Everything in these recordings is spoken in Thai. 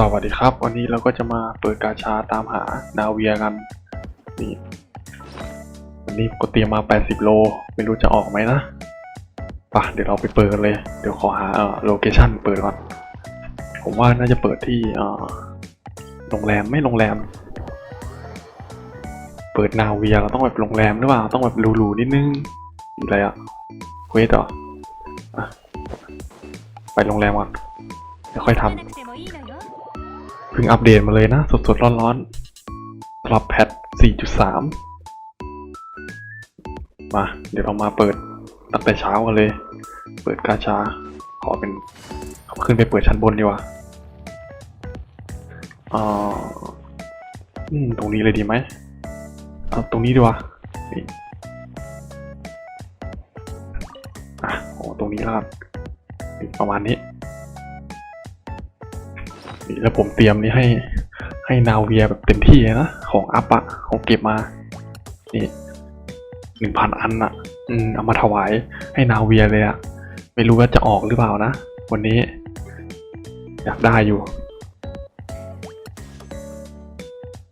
สวัสดีครับ วันนี้เราก็จะมาเปิดกาชาตามหานาเวียกัน นี่วันนี้ก็เตรียมมา 80 โล ไม่รู้จะออกไหมนะป่ะเดี๋ยวเราไปเปิดกันเลย เดี๋ยวขอหาเอ่อโลเคชั่นเปิดก่อน ผมว่าน่าจะเปิดที่เอ่อโรงแรมไม่โรงแรม เปิดนาเวียเราต้องแบบโรงแรมหรือเปล่าต้องแบบหรูๆนิดนึงอะไรอะเควสเหรออะไปโรงแรมก่อนเดี๋ยวค่อยทำ พิ่งอัปเดตมาเลยนะ สดๆ ร้อนๆสำหรับแพท 4.3 มา เดี๋ยวเรามาเปิดตั้งแต่เช้ากันเลย เปิดกาชา ขอเป็นขึ้นไปเปิดชั้นบนดีกว่าอ่าอืมตรงนี้เลยดีไหมเอาตรงนี้ดีกว่าอะโอ้ตรงนี้แล้วกันนี่ประมาณนี้ นี่แล้วผมเตรียมนี่ให้ให้นาเวียแบบเต็มที่นะ ของอัพอะของเก็บมา นี่หนึ่งพันอันอะอืมเอามาถวายให้นาเวียเลยอะไม่รู้ว่าจะออกหรือเปล่านะ วันนี้ อยากได้อยู่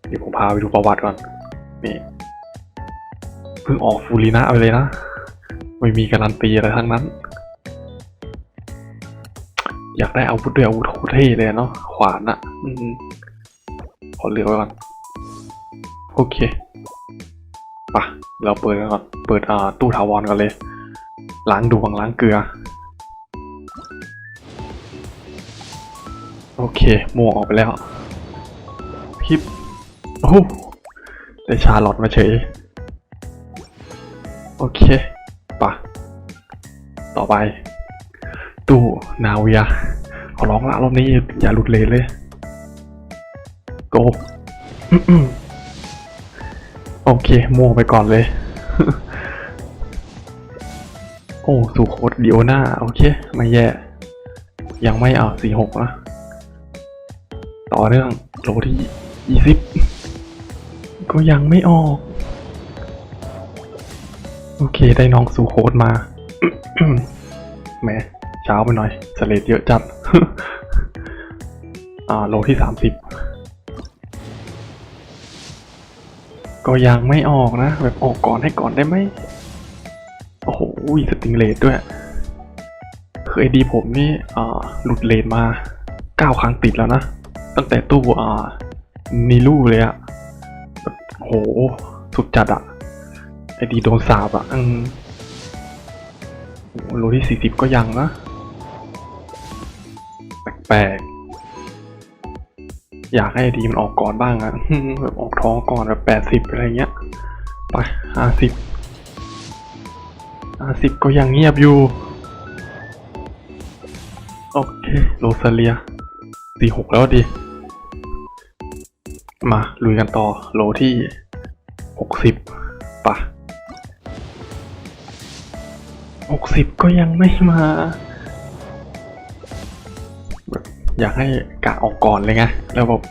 เดี๋ยวผมพาไปดูประวัติก่อน นี่เพิ่งออกฟูรินะไปเลยนะ ไม่มีการันตีอะไรทั้งนั้น อยากได้อาวุธด้วยอาวุธโคตรเท่เลยเนาะขวานอะอืมขอเหลือไว้ก่อน โอเคปะเราเปิดกันก่อน เปิดอ่าตู้ถาวรกันเลย ล้างดวงล้างเกลือ โอเคม่วงออกไปแล้วพิบโอ้โหได้ชาลอตมาเฉย โอเคปะต่อไป ตู้นาเวียขอร้องละรอบนี้อย่าหลุดเลนเลย โกโอเคม่วงไปก่อนเลย โอ้สู่โคดดิโอนาโอเค ไม่แย่ ยังไม่เอาสี่หกนะ ต่อเรื่องโลที่ยี่สิบก็ยังไม่ออก โอเคได้น้องสู่โคดมาแหม เช้าไปหน่อยสเลดเยอะจัด อ่า โลที่สามสิบ ก็ยังไม่ออกนะ แบบออกก่อนให้ก่อนได้ไหม โอ้โหสติงเลดด้วยคือไอดีผมนี่ อ่า หลุดเลนมาเก้าครั้งติดแล้วนะ ตั้งแต่ตู้ อ่านีลูเลยอะโห สุดจัดอะไอดีโดนสาบอะอืมโหโลที่สี่สิบก็ยังนะ ลกๆ อยากให้ดีมันออกก่อนบ้างอะแบบออกท้องก่อนแบบแปดสิบอะไรเงี้ย ไปห้าสิบห้าสิบก็ยังเงียบอยู่ โอเค โรซาเลียสี่หกแล้วดิ มาลุยกันต่อ โลที่หกสิบปะหกสิบก็ยังไม่มา อยากให้กะออกก่อนเลยไงแล้วแบบ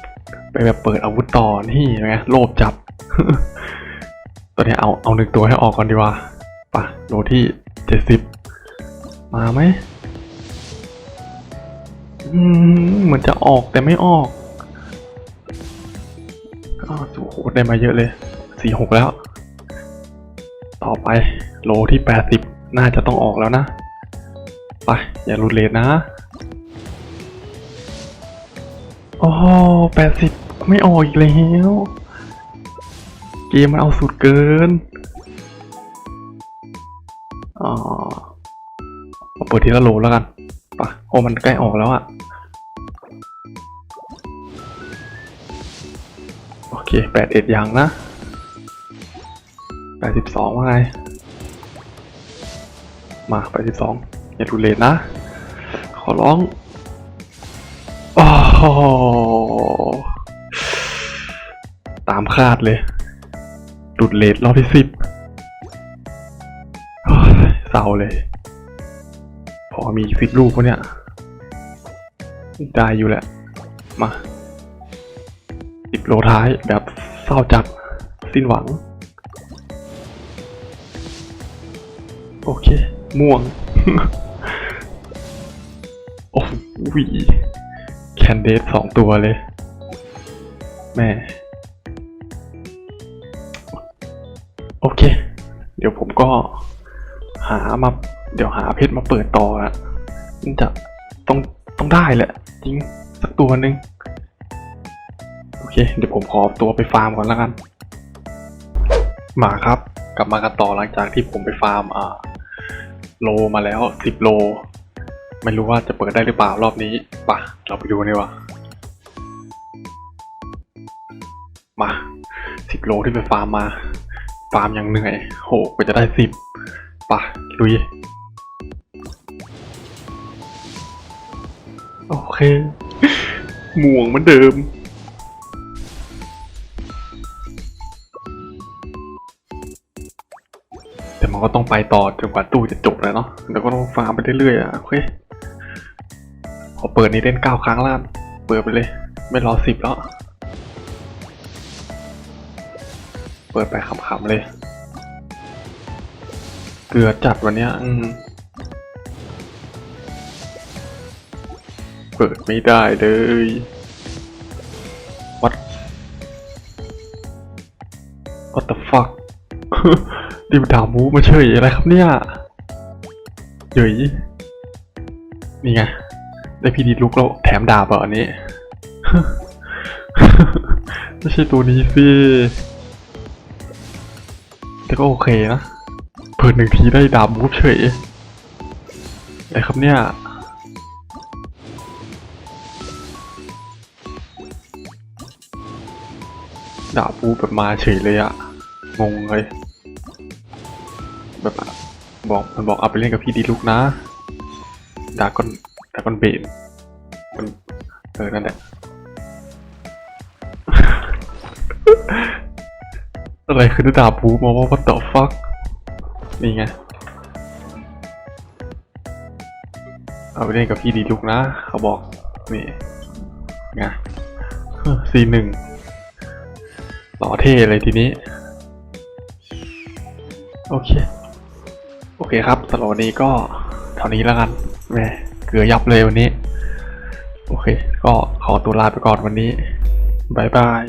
ไปแบบเปิดอาวุธต่อนี่ไงโลภจับ ตอนนี้เอาเอาหนึ่งตัวให้ออกก่อนดีกว่าปะโลที่เจ็ดสิบมาไหมเหมือนจะออกแต่ไม่ออกก็โอ้โหได้มาเยอะเลยสี่หกแล้ว ต่อไปโลที่แปดสิบน่าจะต้องออกแล้วนะ ไป อย่าลุดเลนนะ โอ้แปดสิบไม่ออกอีกแล้ว เกมมันเอาสุดเกิน อ๋อเปิดทีละโหลแล้วกันปะโอ้มันใกล้ออกแล้วอะโอเคแปดเอ็ดอย่างนะแปดสิบสองว่าไง มาไปที่สองอย่าดูเลนนะ ขอร้อง ตามคาดเลยดุดเลดรอบที่สิบเศร้าเลย พอมีสิบลูกวะเนี่ย ได้อยู่แหละ มาสิบโลท้ายแบบเศร้าจัด สิ้นหวัง โอเค ม่วง โอ้โห แคนเดสสองตัวเลย แม่ โอเค เดี๋ยวผมก็หามา เดี๋ยวหาเพชรมาเปิดต่ออะมันจะต้องต้องได้แหละ จริง สักตัวหนึ่งโอเค เดี๋ยวผมขอตัวไปฟาร์มก่อนแล้วกัน มาครับ กลับมากันต่อหลังจากที่ผมไปฟาร์มอ่าโลมาแล้วสิบโล ไม่รู้ว่าจะเปิดได้หรือเปล่ารอบนี้ปะเราไปดูดีกว่ามาสิบโลที่ไปฟาร์มมาฟาร์มยังเหนื่อยโหก็จะได้สิบปะลุยโอเคหม่วงเหมือนเดิม แต่มันก็ต้องไปต่อจนกว่าตู้จะจบแล้วเนาะแล้วก็ต้องฟาร์มไปเรื่อยๆอะโอเค อเปิดนี้เล่นเก้าครั้งแล้านเปิดไปเลย ไม่รอสิบแล้ว เปิดไปขำๆเลย เกลือจัดวันเนี้ยอืมเปิดไม่ได้เลย what what the fuck ดิวดาวมูมาเฉยอะไรครับเนี่ยเฮ้ยนี่ไง ได้พีดีลุกแล้วแถมดาบอะอันนี้ ไม่ใช่ตัวนี้สิ แต่ก็โอเคนะ เปิดหนึ่งทีได้ดาบมูฟเฉยอะไรครับเนี่ยดาบมูแบบมาเฉยเลยอะงงเลย แบบบอกมันบอกเอาไปเล่นกับพี่ดีลุกนะดากอน ดากอนเบนมันเออนั่นแหละอะไรคือดาบบูมาว่า what the fuck นี่ไง เอาไปเล่นกับพี่ดีลุกนะ เขาบอก นี่ไงซีหนึ่งต่อเท่เลยทีนี้ โอเค โอเคครับสำหรับวันนี้ก็เท่านี้แล้วกันแหม เกือยับเลยวันนี้ โอเค ก็ขอตัวลาไปก่อนวันนี้บายบาย